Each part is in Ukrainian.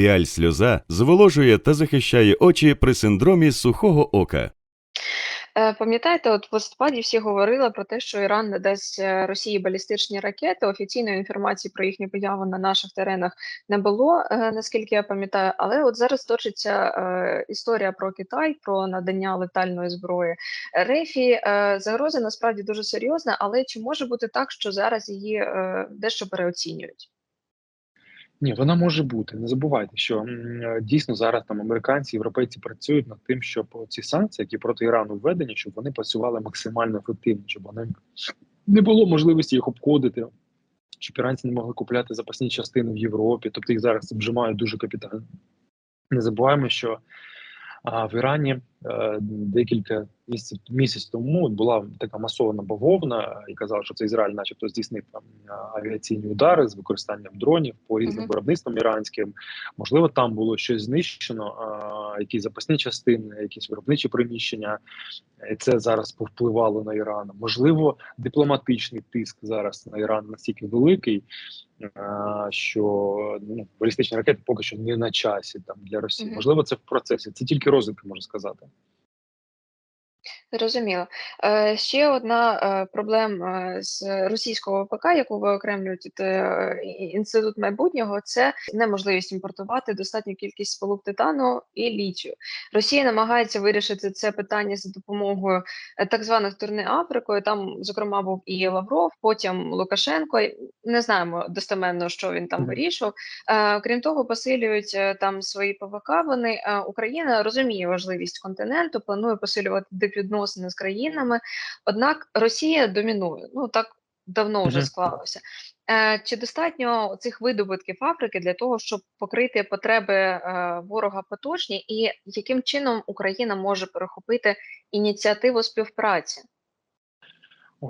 Піаль сльоза зволожує та захищає очі при синдромі сухого ока. Е, Пам'ятаєте, от в листопаді всі говорили про те, що Іран не дасть е, Росії балістичні ракети. Офіційної інформації про їхню появу на наших теренах не було, е, наскільки я пам'ятаю. Але от зараз точиться історія про Китай, про надання летальної зброї Рефі. Загроза насправді дуже серйозна, але чи може бути так, що зараз її дещо переоцінюють? Ні, вона може бути. Не забувайте, що е, дійсно зараз там американці, європейці працюють над тим, щоб ці санкції, які проти Ірану введені, щоб вони працювали максимально ефективно, щоб вони не було можливості їх обходити, щоб іранці не могли купляти запасні частини в Європі, тобто їх зараз обжимають дуже капітально. Не забуваємо, що а, в Ірані е, декілька місяців місяць тому була така масована бавовна, і казали, що це Ізраїль, начебто, здійснив там авіаційні удари з використанням дронів по різним виробництвам іранським. Можливо, там було щось знищено, якісь запасні частини, якісь виробничі приміщення. І це зараз повпливало на Іран. Можливо, дипломатичний тиск зараз на Іран настільки великий, що ну, балістичні ракети поки що не на часі там для Росії. Можливо, це в процесі. Це тільки розвитки, можу сказати. Зрозуміло. Е, ще одна е, проблема з російського ВПК, яку ви окремлюєте е, інститут майбутнього, це неможливість імпортувати достатню кількість сполук титану і літію. Росія намагається вирішити це питання за допомогою е, так званих турне Африкою. Там, зокрема, був і Лавров, потім Лукашенко. Не знаємо достеменно, що він там Мгм. вирішував. Е, Крім того, посилюють е, там свої ПВК. Вони е, Україна розуміє важливість континенту, планує посилювати дипвідносини з країнами. Однак Росія домінує. Ну так давно вже склалося. Е, Чи достатньо цих видобутків Африки для того, щоб покрити потреби е, ворога поточні, і яким чином Україна може перехопити ініціативу співпраці?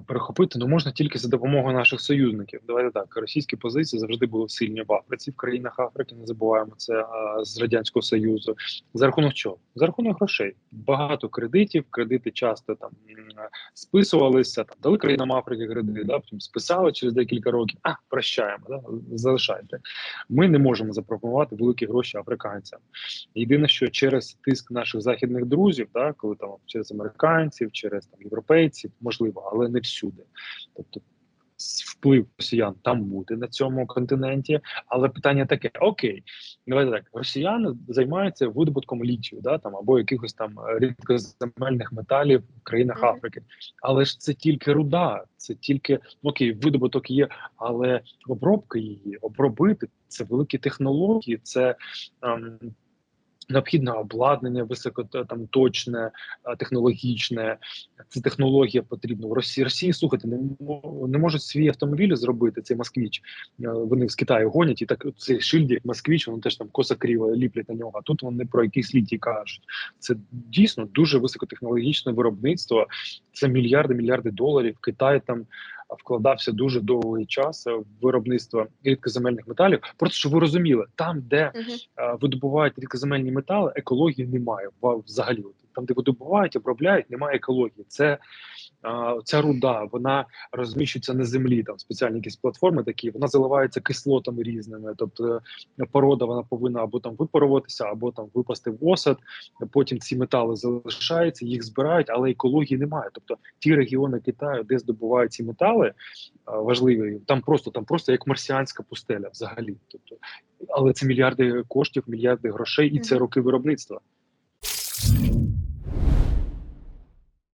Перехопити ну можна тільки за допомогою наших союзників. Давайте так. Російські позиції завжди були сильні в Африці, в країнах Африки. Не забуваємо це з радянського союзу. За рахунок чого? За рахунок грошей. Багато кредитів. Кредити часто там списувалися. Там дали країнам Африки кредит, да, потім списали через декілька років. А прощаємо, да, залишайте. Ми не можемо запропонувати великі гроші африканцям. Єдине, що через тиск наших західних друзів, да, коли там через американців, через там європейців, можливо, але не всюди. Тобто вплив росіян там буде на цьому континенті. Але питання таке: окей, давайте так, росіяни займаються видобутком літію, да, там або якихось там рідкоземельних металів в країнах Мгм. Африки. Але ж це тільки руда, це тільки ну, окей, видобуток є, але обробка її, обробити це великі технології, це. Ем, Необхідне обладнання високо та- там точне, а, технологічне. Це технологія потрібна. В Росії Росії слухайте, не, не можуть свій автомобіль зробити. Цей москвіч. Е, Вони з Китаю гонять, і так цей шильд, як москвіч, вони теж там косо криво ліплять на нього. А тут вони про якісь літій кажуть. Це дійсно дуже високотехнологічне виробництво. Це мільярди, мільярди доларів. Китай там вкладався дуже довгий час е, в виробництво рідкоземельних металів. Просто щоб ви розуміли, там, де угу. видобувають рідкоземельні метали, екології немає взагалі. Там, де видобувають, обробляють, немає екології. Це ця руда, вона розміщується на землі. Там спеціальні якісь платформи такі, вона заливається кислотами різними. Тобто е, порода вона повинна або там випаруватися, або там випасти в осад. Потім ці метали залишаються, їх збирають, але екології немає. Тобто ті регіони Китаю, де здобувають ці метали, е, важливі, там просто там просто як марсіанська пустеля взагалі. Тобто, але це мільярди коштів, мільярди грошей, і це роки виробництва.